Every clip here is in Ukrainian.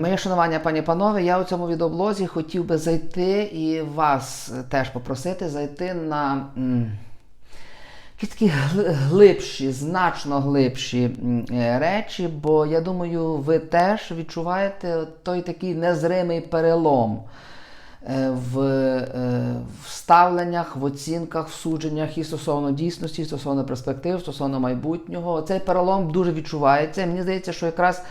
Моє шанування, пані панове, я у цьому відеоблозі хотів би зайти і вас теж попросити зайти на якісь такі глибші, значно глибші е, речі, бо я думаю, ви теж відчуваєте той такий незримий перелом е, в, е, в ставленнях, в оцінках, в судженнях і стосовно дійсності, і стосовно перспектив, стосовно майбутнього. Цей перелом дуже відчувається. Мені здається, що якраз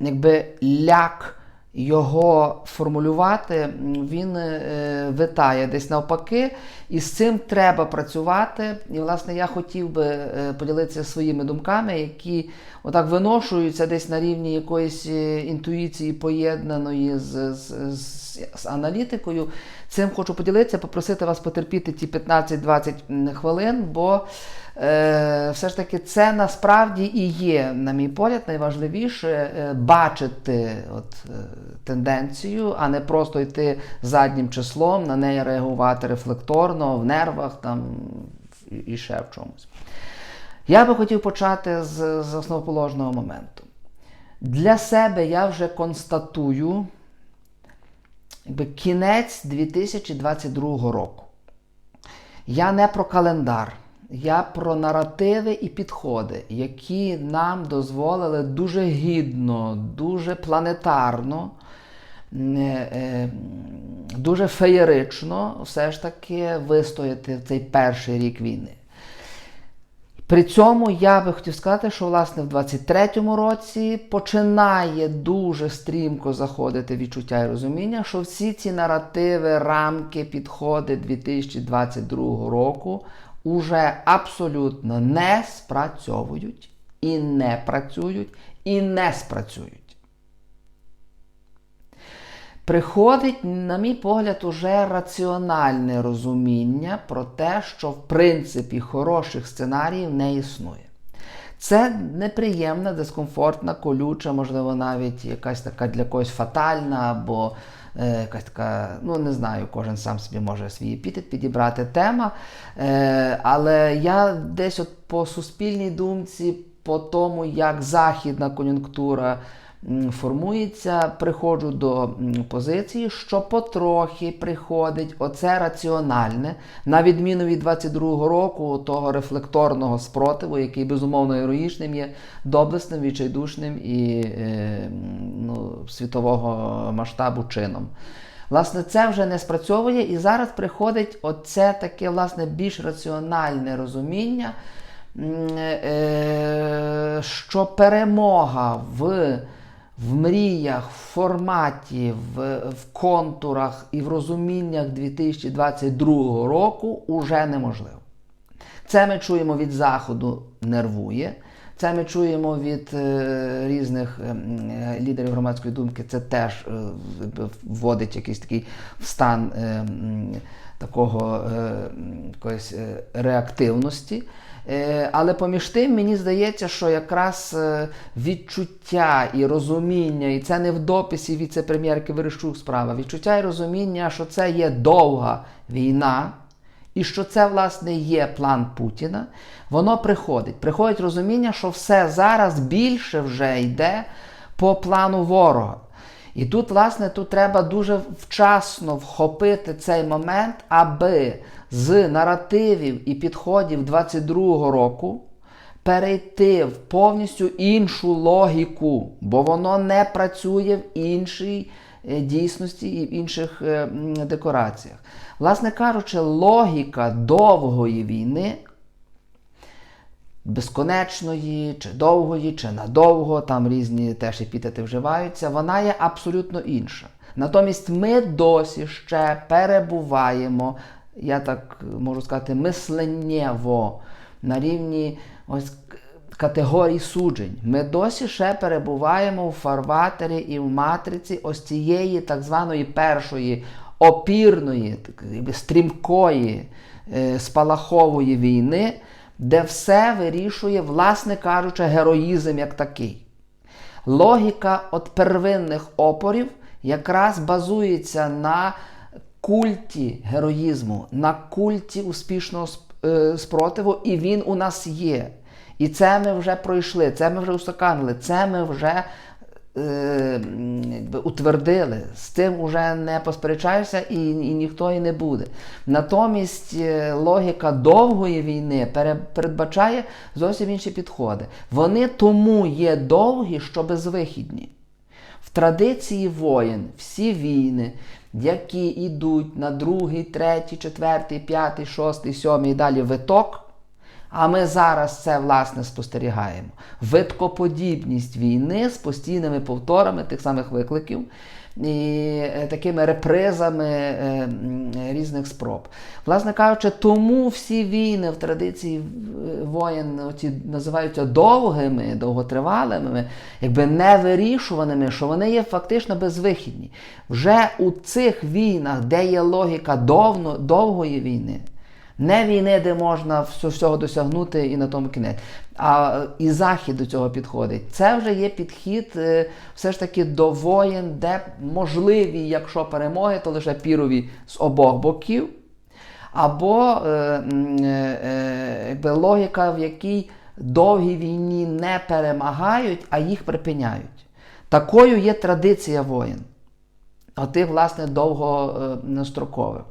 якби ляк його формулювати, він е, витає десь навпаки, і з цим треба працювати. І, власне, я хотів би е, поділитися своїми думками, які отак виношуються десь на рівні якоїсь е, інтуїції, поєднаної з, з, з, з аналітикою. Цим хочу поділитися, попросити вас потерпіти ті 15-20 хвилин, бо е, все ж таки це насправді і є, на мій погляд, найважливіше е, бачити от, е, тенденцію, а не просто йти заднім числом, на неї реагувати рефлекторно, в нервах там, і, ще в чомусь. Я би хотів почати з, з основоположного моменту. Для себе я вже констатую якби, кінець 2022 року. Я не про календар, я про наративи і підходи, які нам дозволили дуже гідно, дуже планетарно, е, е, дуже феєрично все ж таки вистояти в цей перший рік війни. При цьому я би хотів сказати, що власне в 23-му році починає дуже стрімко заходити відчуття і розуміння, що всі ці наративи, рамки, підходи 2022 року уже абсолютно не спрацьовують і не працюють, і не спрацюють. Приходить, на мій погляд, уже раціональне розуміння про те, що в принципі хороших сценаріїв не існує. Це неприємна, дискомфортна, колюча, можливо, навіть якась така для когось фатальна, або е, якась така, ну не знаю, кожен сам собі може свій епітет підібрати тема. Е, але я десь от по суспільній думці, по тому, як західна кон'юнктура формується, приходжу до позиції, що потрохи приходить оце раціональне, на відміну від 22-го року, того рефлекторного спротиву, який безумовно героїчним є, доблесним, відчайдушним і е, ну, світового масштабу чином. Власне, це вже не спрацьовує, і зараз приходить оце таке власне більш раціональне розуміння, е, що перемога в, в мріях, в форматі, в, в контурах і в розуміннях 2022 року уже неможливо. Це ми чуємо від Заходу нервує. Це ми чуємо від е, різних е, е, лідерів громадської думки. Це теж е, вводить якийсь такий стан е, такого е, якоїсь е, реактивності. Е, але поміж тим мені здається, що якраз е, відчуття і розуміння, і це не в дописі віце-прем'єрки Верещук справа, відчуття і розуміння, що це є довга війна. І що це, власне, є план Путіна, воно приходить. Приходить розуміння, що все зараз більше вже йде по плану ворога. І тут, власне, тут треба дуже вчасно вхопити цей момент, аби з наративів і підходів 22-го року перейти в повністю іншу логіку, бо воно не працює в іншій е, дійсності і в інших е, декораціях. Власне кажучи, логіка довгої війни, безконечної, чи довгої, чи надовго, там різні теж епітети вживаються, вона є абсолютно інша. Натомість ми досі ще перебуваємо, я так можу сказати, мисленнєво на рівні ось категорій суджень. Ми досі ще перебуваємо в фарватері і в матриці ось цієї так званої першої опірної, стрімкої, е, спалахової війни, де все вирішує, власне кажучи, героїзм як такий. Логіка от первинних опорів якраз базується на культі героїзму, на культі успішного е, спротиву, і він у нас є. І це ми вже пройшли, це ми вже устаканили, це ми вже е, утвердили, з тим уже не посперечаєшся і, і ніхто і не буде. Натомість е, логіка довгої війни передбачає зовсім інші підходи. Вони тому є довгі, що безвихідні. В традиції воєн всі війни, які йдуть на другий, третій, четвертий, п'ятий, шостий, сьомий і далі виток. А ми зараз це власне спостерігаємо. Виткоподібність війни з постійними повторами тих самих викликів і е, такими репризами е, різних спроб. Власне кажучи, тому всі війни в традиції воєн оці називаються довгими, довготривалими, якби невирішуваними, що вони є фактично безвихідні. Вже у цих війнах, де є логіка довгої війни. Не війни, де можна всього досягнути і на тому кінець. А е, і захід до цього підходить. Це вже є підхід е, все ж таки до воєн, де можливі, якщо перемоги, то лише пірові з обох боків. Або е, е, е, логіка, в якій довгі війні не перемагають, а їх припиняють. Такою є традиція воєн. Отих, власне, довгострокових.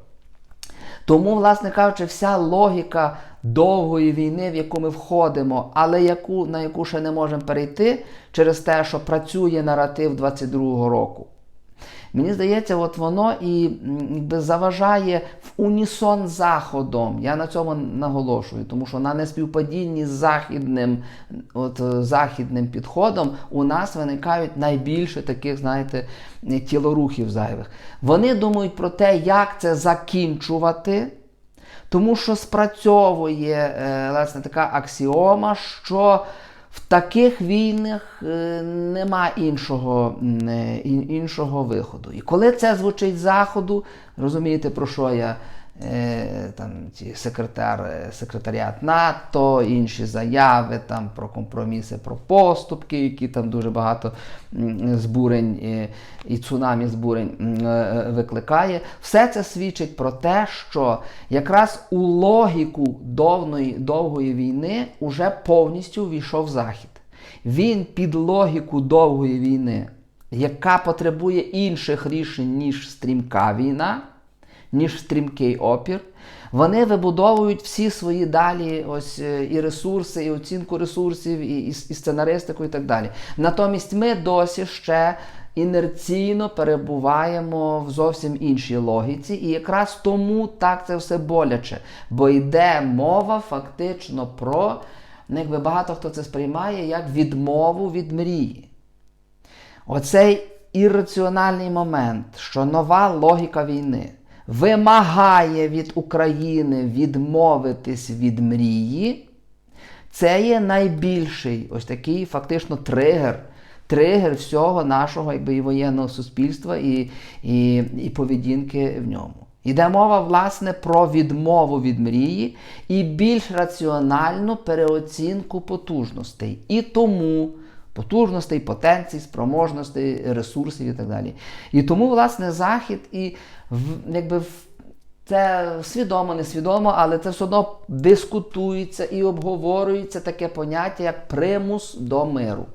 Тому, власне кажучи, вся логіка довгої війни, в яку ми входимо, але яку, на яку ще не можемо перейти через те, що працює наратив 22-го року. Мені здається, от воно і заважає в унісон заходом. Я на цьому наголошую, тому що на неспівпадінні з західним, от, е, західним підходом у нас виникають найбільше таких, знаєте, е, тілорухів зайвих. Вони думають про те, як це закінчувати. Тому що спрацьовує е, власне така аксіома, що в таких війнах е, нема іншого, е, ін- іншого виходу. І коли це звучить заходу, розумієте, про що я? Е, Там ці секретар, е, секретаріат НАТО, інші заяви там про компроміси, про поступки, які там дуже багато збурень е, і цунамі збурень викликає. Все це свідчить про те, що якраз у логіку довної, довгої війни уже повністю війшов Захід. Він під логіку довгої війни, яка потребує інших рішень, ніж стрімка війна, ніж стрімкий опір. Вони вибудовують всі свої далі ось е, і ресурси, і оцінку ресурсів, і, і, і сценаристику, і так далі. Натомість ми досі ще інерційно перебуваємо в зовсім іншій логіці, і якраз тому так це все боляче, бо йде мова фактично про, ну, якби багато хто це сприймає як відмову від мрії. Оцей ірраціональний момент, що нова логіка війни вимагає від України відмовитись від мрії, це є найбільший ось такий фактично тригер. Тригер всього нашого якби, і воєнного суспільства і, і, і поведінки в ньому. Йде мова, власне, про відмову від мрії і більш раціональну переоцінку потужностей. І тому потужностей, потенцій, спроможностей, ресурсів і так далі. І тому, власне, Захід і якби це свідомо, несвідомо, але це все одно дискутується і обговорюється таке поняття, як примус до миру.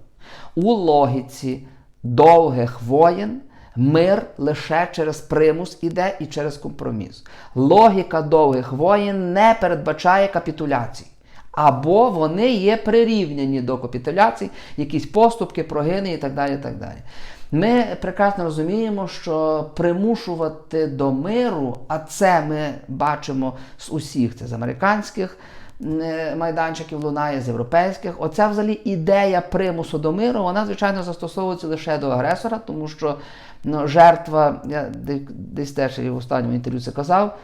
У логіці довгих воєн мир лише через примус іде і через компроміс. Логіка довгих воєн не передбачає капітуляцій. Або вони є прирівняні до капітуляцій, якісь поступки, прогини і так далі. і так далі. Ми прекрасно розуміємо, що примушувати до миру, а це ми бачимо з усіх, це з американських е, майданчиків лунає, з європейських. Оця взагалі ідея примусу до миру, вона, звичайно, застосовується лише до агресора, тому що ну, жертва, я десь теж і в останньому інтерв'ю це казав.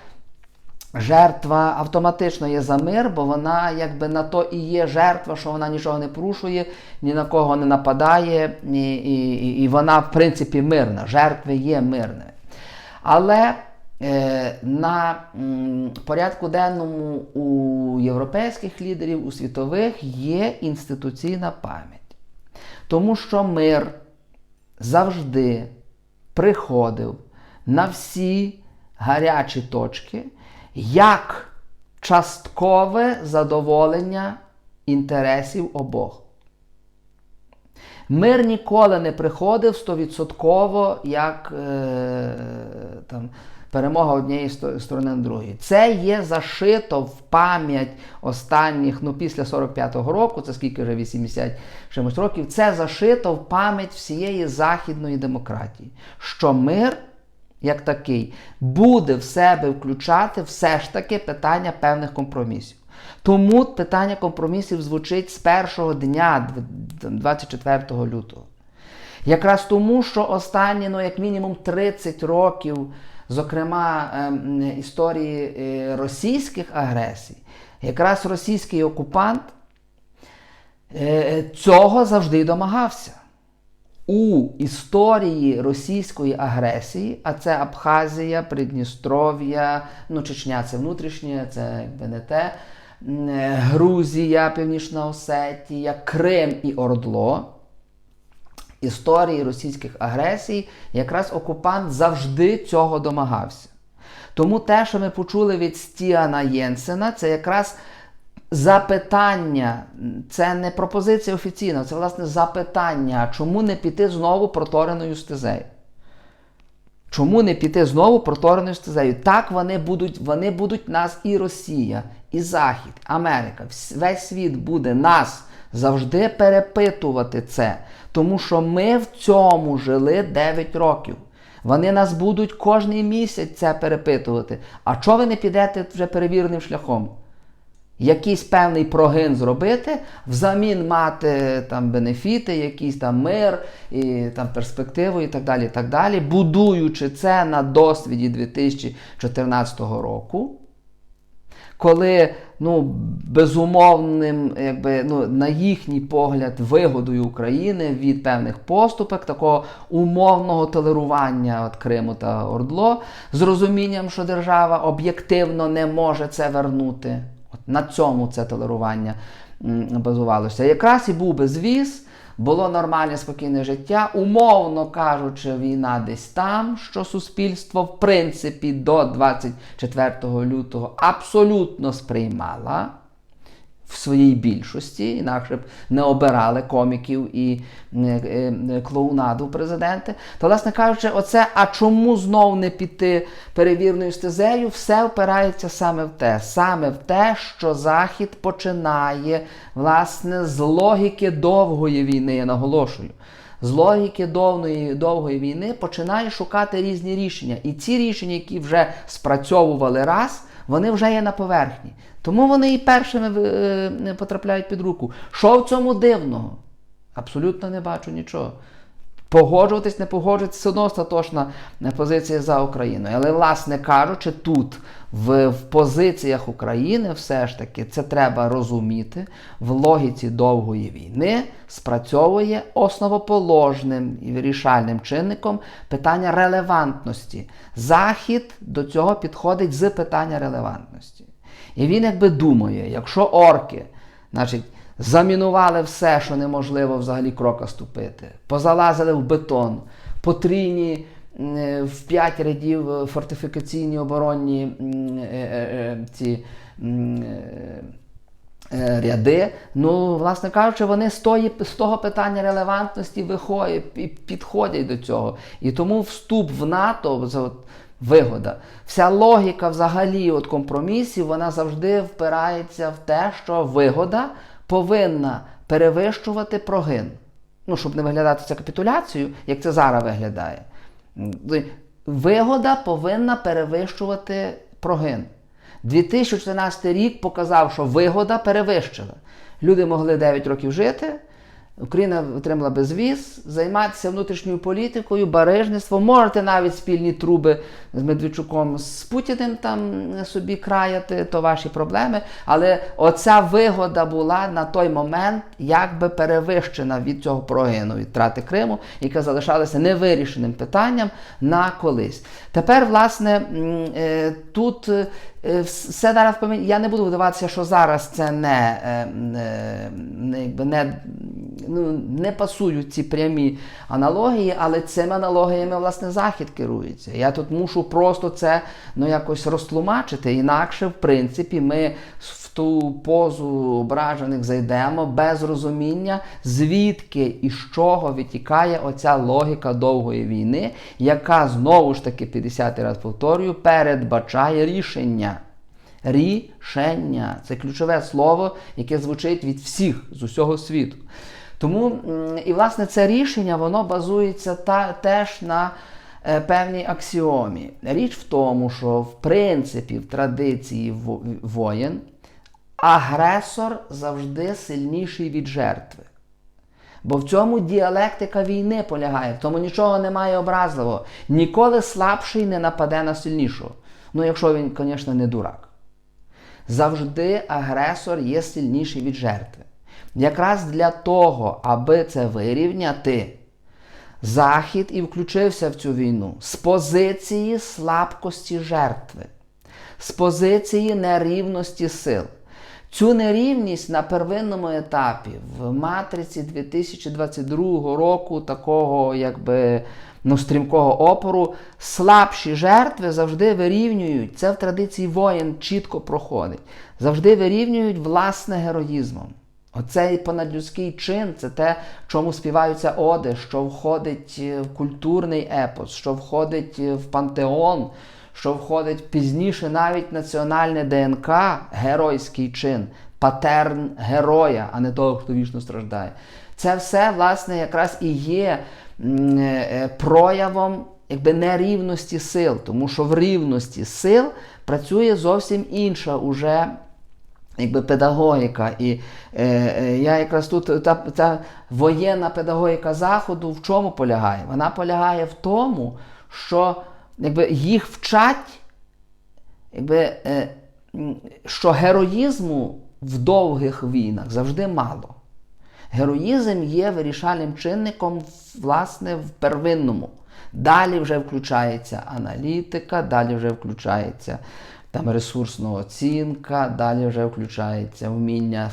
Жертва автоматично є за мир, бо вона якби на то і є жертва, що вона нічого не порушує, ні на кого не нападає, і, і, і- вона, в принципі, мирна. Жертви є мирними. Але е, на м, порядку денному у європейських лідерів, у світових є інституційна пам'ять. Тому що мир завжди приходив на всі гарячі точки як часткове задоволення інтересів обох. Мир ніколи не приходив стовідсотково, як е, там, перемога однієї сторони над другої. Це є зашито в пам'ять останніх, ну після 45-го року, це скільки вже 80 чимось років, це зашито в пам'ять всієї західної демократії, що мир як такий, буде в себе включати все ж таки питання певних компромісів. Тому питання компромісів звучить з першого дня, 24 лютого. Якраз тому, що останні, ну, як мінімум 30 років, зокрема ем, історії е, російських агресій, якраз російський окупант е, цього завжди домагався у історії російської агресії, а це Абхазія, Придністров'я, ну Чечня це внутрішнє, це якби не те. Грузія, Північна Осетія, Крим і Ордло. Історії російських агресій, якраз окупант завжди цього домагався. Тому те, що ми почули від Стіана Єнсена, це якраз запитання, це не пропозиція офіційна, це власне запитання, чому не піти знову протореною стезею. Чому не піти знову протореною стезею? Так вони будуть, вони будуть нас і Росія, і Захід, Америка, весь світ буде нас завжди перепитувати це. Тому що ми в цьому жили 9 років. Вони нас будуть кожний місяць це перепитувати. А чого ви не підете вже перевіреним шляхом? Якийсь певний прогин зробити, взамін мати там бенефіти, якийсь там мир і там перспективу і так далі, так далі, будуючи це на досвіді 2014 року. Коли ну, безумовним, якби, ну, на їхній погляд, вигодою України від певних поступок, такого умовного толерування от Криму та Ордло, з розумінням, що держава об'єктивно не може це вернути. На цьому це толерування базувалося. Якраз і був безвіз, було нормальне спокійне життя, умовно кажучи, війна десь там, що суспільство, в принципі, до 24 лютого абсолютно сприймала в своїй більшості, інакше б не обирали коміків і е, е, клоунаду президенти. То, власне кажучи, оце, а чому знов не піти перевірною стезею, все впирається саме в те, саме в те, що Захід починає власне з логіки довгої війни, я наголошую. З логіки довгої, довгої війни починає шукати різні рішення. І ці рішення, які вже спрацьовували раз, вони вже є на поверхні. Тому вони і першими е, потрапляють під руку. Що в цьому дивного? Абсолютно не бачу нічого. Погоджуватись, не погоджуватись, все одно остаточна позиція за Україною. Але, власне кажучи, тут, в, в позиціях України, все ж таки, це треба розуміти, в логіці довгої війни спрацьовує основоположним і вирішальним чинником питання релевантності. Захід до цього підходить з питання релевантності. І він якби думає, якщо орки, значить, замінували все, що неможливо взагалі крока ступити, позалазили в бетон, потрійні е, в п'ять рядів е, фортифікаційні оборонні е, ці. Ряди, ну, власне кажучи, вони з, того питання релевантності виходять підходять до цього. І тому вступ в НАТО вигода. Вся логіка взагалі от компромісів, вона завжди впирається в те, що вигода повинна перевищувати прогин. Ну, щоб не виглядати це капітуляцією, як це зараз виглядає. Вигода повинна перевищувати прогин. 2014 рік показав, що вигода перевищила. Люди могли 9 років жити, Україна отримала безвіз, займатися внутрішньою політикою, барижництвом, можете навіть спільні труби з Медведчуком з Путіним там собі краяти, то ваші проблеми. Але оця вигода була на той момент якби перевищена від цього прогину, від трати Криму, яка залишалася невирішеним питанням на колись. Тепер, власне, е, тут все зараз повинні. Я не буду вдаватися, що зараз це не, е, не, не, не ну, не пасують ці прямі аналогії, але цими аналогіями власне захід керується. Я тут мушу просто це ну, якось розтлумачити. Інакше, в принципі, ми в ту позу ображених зайдемо без розуміння, звідки і з чого витікає оця логіка довгої війни, яка знову ж таки 50 раз повторюю, передбачає рішення. Рішення це ключове слово, яке звучить від всіх з усього світу. Тому, і власне, це рішення воно базується та, теж на е, певній аксіомі. Річ в тому, що в принципі в традиції воєн агресор завжди сильніший від жертви. Бо в цьому діалектика війни полягає, в тому нічого немає образливого. Ніколи слабший не нападе на сильнішого. Ну, якщо він, звісно, не дурак. Завжди агресор є сильніший від жертви. Якраз для того, аби це вирівняти, Захід і включився в цю війну з позиції слабкості жертви, з позиції нерівності сил. Цю нерівність на первинному етапі в матриці 2022 року, такого якби ну, стрімкого опору, слабші жертви завжди вирівнюють. Це в традиції воєн чітко проходить. Завжди вирівнюють власне героїзмом. Оцей понадлюдський чин це те, чому співаються оди, що входить в культурний епос, що входить в пантеон, що входить пізніше навіть національне ДНК, геройський чин, патерн героя, а не того, хто вічно страждає. Це все, власне, якраз і є е, проявом якби, нерівності сил, тому що в рівності сил працює зовсім інша уже якби педагогіка. І е, е, я якраз тут та, та воєнна педагогіка Заходу в чому полягає? Вона полягає в тому, що якби, їх вчать, якби, е, що героїзму в довгих війнах завжди мало. Героїзм є вирішальним чинником, власне, в первинному. Далі вже включається аналітика, далі вже включається там ресурсна оцінка, далі вже включається вміння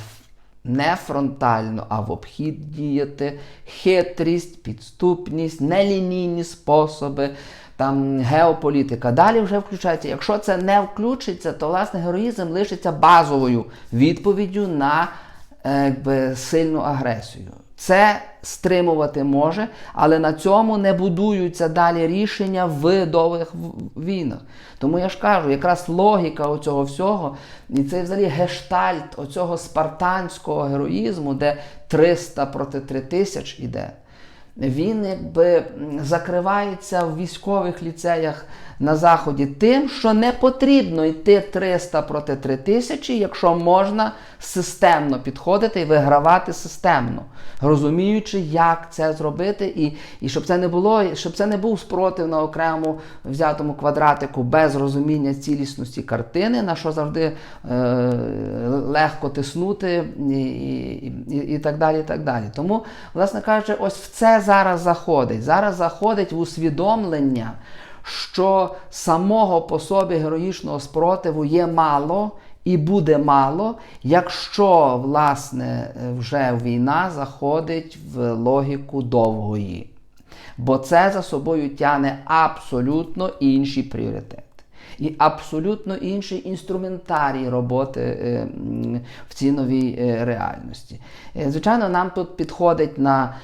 не фронтально, а в обхід діяти, хитрість, підступність, нелінійні способи, там геополітика. Далі вже включається. Якщо це не включиться, то власне героїзм лишиться базовою відповіддю на е, якби, сильну агресію. Це стримувати може, але на цьому не будуються далі рішення в довгих війнах. Тому я ж кажу, якраз логіка оцього всього, і це взагалі гештальт оцього спартанського героїзму, де 300 проти 3000 іде він якби закривається в військових ліцеях на Заході тим, що не потрібно йти 300 проти 3000, якщо можна системно підходити і вигравати системно, розуміючи, як це зробити, і і щоб це не було, щоб це не був спротив на окрему взятому квадратику без розуміння цілісності картини, на що завжди е, легко тиснути, і, і, і, і так далі. і так далі. Тому, власне кажучи, ось в це зараз заходить. Зараз заходить в усвідомлення, що самого по собі героїчного спротиву є мало і буде мало, якщо, власне, вже війна заходить в логіку довгої. Бо це за собою тягне абсолютно інші пріоритети. І абсолютно інший інструментарій роботи е, в цій новій е, реальності. Е, звичайно, нам тут підходить на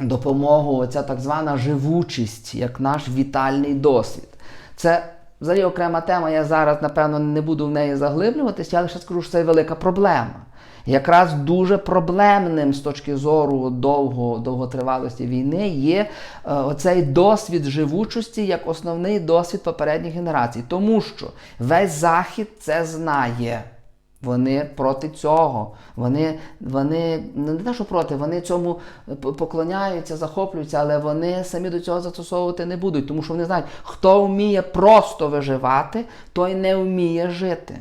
допомогу ця так звана живучість, як наш вітальний досвід. Це взагалі окрема тема, я зараз, напевно, не буду в неї заглиблюватися, але ще скажу, що це велика проблема. Якраз дуже проблемним з точки зору довго, довготривалості війни є е, оцей досвід живучості як основний досвід попередніх генерацій. Тому що весь Захід це знає. Вони проти цього. Вони вони не те, що проти, вони цьому поклоняються, захоплюються, але вони самі до цього застосовувати не будуть, тому що вони знають, хто вміє просто виживати, той не вміє жити.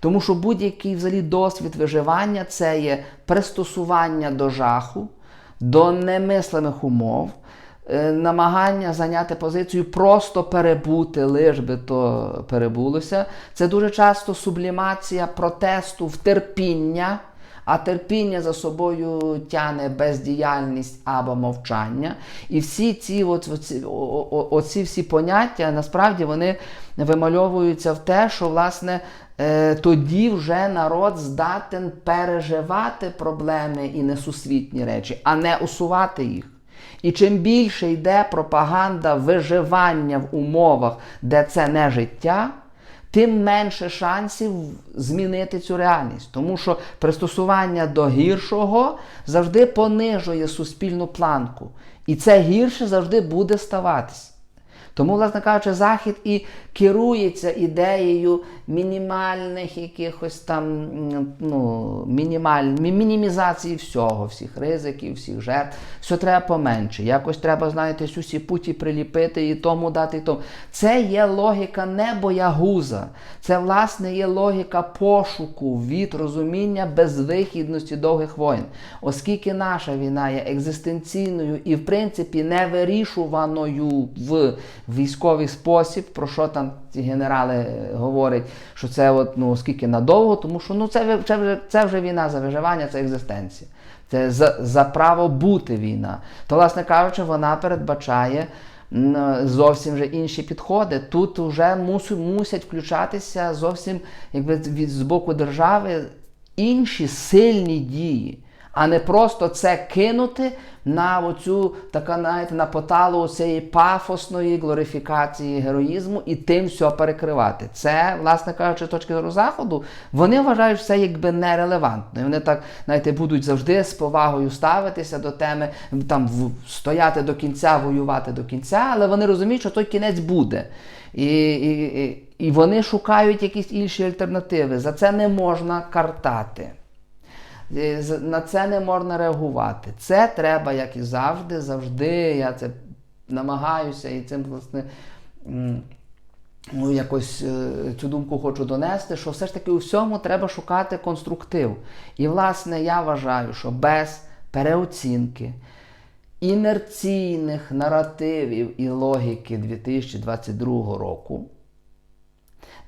Тому що будь-який взагалі досвід виживання це є пристосування до жаху, до немислимих умов. Е, намагання зайняти позицію, просто перебути, лиш би то перебулося. Це дуже часто сублімація протесту в терпіння, а терпіння за собою тяне бездіяльність або мовчання. І всі ці от, оці, оці всі поняття насправді вони вимальовуються в те, що власне е, тоді вже народ здатен переживати проблеми і несусвітні речі, а не усувати їх. І чим більше йде пропаганда виживання в умовах, де це не життя, тим менше шансів змінити цю реальність. Тому що пристосування до гіршого завжди понижує суспільну планку. І це гірше завжди буде ставатись. Тому, власне кажучи, Захід і керується ідеєю мінімальних якихось там ну, мінімаль... мінімізації всього, всіх ризиків, всіх жертв. Все треба поменше. Якось треба, знаєте, усі путі приліпити і тому дати і тому. Це є логіка не боягуза. Це, власне, є логіка пошуку від розуміння безвихідності довгих воєн. Оскільки наша війна є екзистенційною і, в принципі, невирішуваною в військовий спосіб, про що там ці генерали е, говорять, що це от, ну, оскільки надовго, тому що ну, це, це, вже, це вже війна за виживання, це екзистенція. Це за, за право бути війна. То, власне кажучи, вона передбачає зовсім вже інші підходи. Тут вже мусу, мусять включатися зовсім якби, від, з боку держави інші сильні дії. А не просто це кинути на оцю така, знаєте, на поталу цієї пафосної глорифікації героїзму і тим все перекривати. Це, власне кажучи, з точки зору заходу, вони вважають це якби нерелевантно. І вони так, знаєте, будуть завжди з повагою ставитися до теми, там стояти до кінця, воювати до кінця, але вони розуміють, що той кінець буде. І, і, і вони шукають якісь інші альтернативи. За це не можна картати. Е, На це не можна реагувати. Це треба, як і завжди, завжди. Я це намагаюся і цим, власне, ну, якось е, цю думку хочу донести, що все ж таки у всьому треба шукати конструктив. І, власне, я вважаю, що без переоцінки інерційних наративів і логіки 2022 року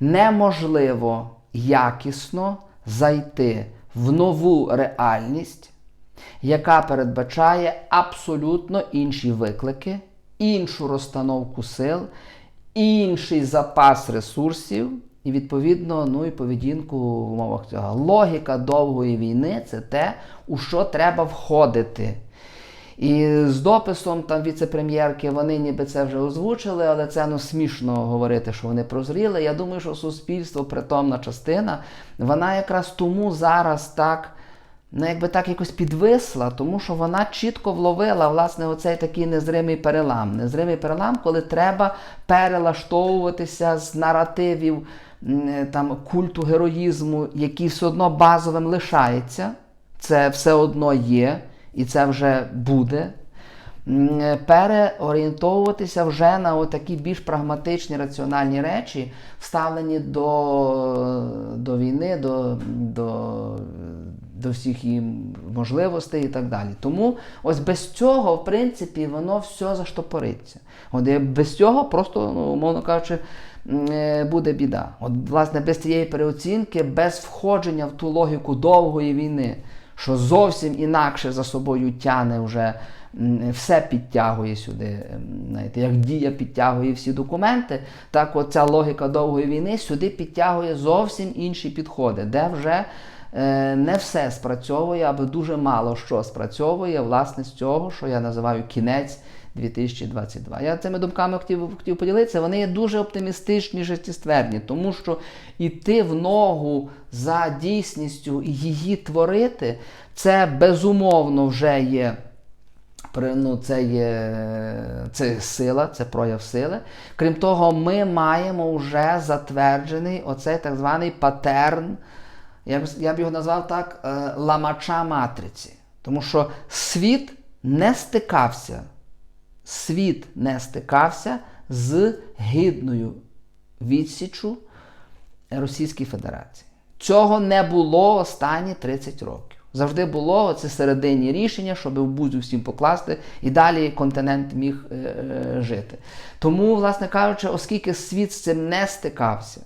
неможливо якісно зайти в нову реальність, яка передбачає абсолютно інші виклики, іншу розстановку сил, інший запас ресурсів і, відповідно, ну і поведінку в умовах цього. Логіка довгої війни це те, у що треба входити. І з дописом там віце-прем'єрки вони ніби це вже озвучили, але це ну смішно говорити, що вони прозріли. Я думаю, що суспільство, притомна частина, вона якраз тому зараз так, ну якби так якось підвисла, тому що вона чітко вловила власне оцей такий незримий перелам. Незримий перелам, коли треба перелаштовуватися з наративів там культу героїзму, який все одно базовим лишається. Це все одно є і це вже буде. Переорієнтовуватися вже на такі більш прагматичні раціональні речі, вставлені до, до війни, до, до, до всіх її можливостей і так далі. Тому ось без цього, в принципі, воно все заштопориться. От без цього просто, ну, умовно кажучи, е, буде біда. От, власне, без цієї переоцінки, без входження в ту логіку довгої війни, що зовсім інакше за собою тяне вже все підтягує сюди, знаєте, як дія підтягує всі документи, так от ця логіка довгої війни сюди підтягує зовсім інші підходи, де вже е, не все спрацьовує, або дуже мало що спрацьовує власне з цього, що я називаю кінець 2022. Я цими думками хотів, хотів поділитися. Вони є дуже оптимістичні, життєстверні, тому що йти в ногу за дійсністю і її творити, це безумовно вже є. Ну, це є це сила, це прояв сили. Крім того, ми маємо вже затверджений оцей так званий патерн, я б, я б його назвав так, е, ламача матриці. Тому що світ не стикався, світ не стикався з гідною відсічу Російській Федерації. Цього не було останні 30 років. Завжди було це серединні рішення, щоб в бузю всім покласти, і далі континент міг е, е, жити. Тому, власне кажучи, оскільки світ з цим не стикався,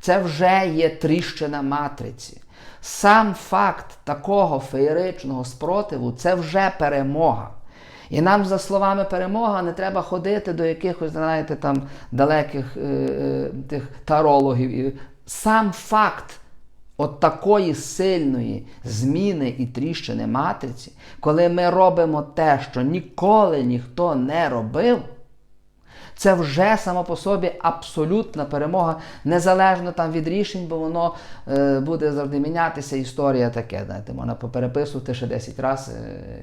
Це вже є тріщина матриці. Сам факт такого феєричного спротиву це вже перемога. І нам, за словами перемога, не треба ходити до якихось, знаєте, там далеких е, е, тих тарологів. Сам факт от такої сильної зміни і тріщини матриці, коли ми робимо те, що ніколи ніхто не робив. Це вже само по собі абсолютна перемога, незалежно там від рішень, бо воно е, буде завжди мінятися. Історія таке, знаєте, можна попереписувати ще 10 разів, е,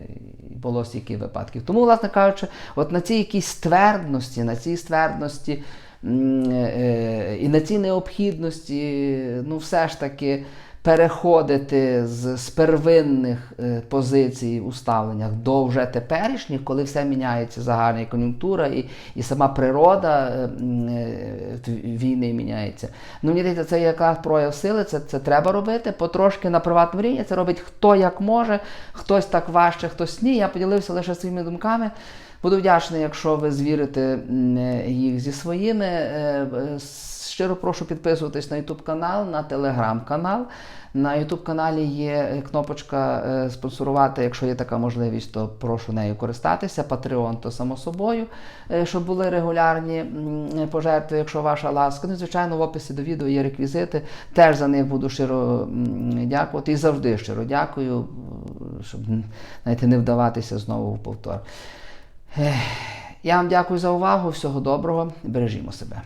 було стільки випадків. Тому, власне кажучи, от на цій якійсь ствердності, на цій ствердності м, е, і на цій необхідності, ну, все ж таки переходити з, з первинних е, позицій у ставленнях до вже теперішніх, коли все міняється загальна кон'юнктура, і, і сама природа е, е, війни міняється. Ну, мені здається, це якраз прояв сили, це, це треба робити. Потрошки на приватному рівні це робить хто як може, хтось так важче, хтось ні. Я поділився лише своїми думками. Буду вдячний, якщо ви звірите їх зі своїми. Е, е, Щиро прошу підписуватись на YouTube канал, на Telegram канал. На YouTube каналі є е, кнопочка спонсорувати. Якщо є така можливість, то прошу нею користатися. Patreon то само собою, щоб були регулярні пожертви, якщо ваша ласка. Ну, звичайно, в описі до відео є реквізити. Теж за них буду щиро дякувати і завжди щиро дякую, щоб знаєте, не вдаватися знову в повтор. Я вам дякую за увагу. Всього доброго. Бережімо себе.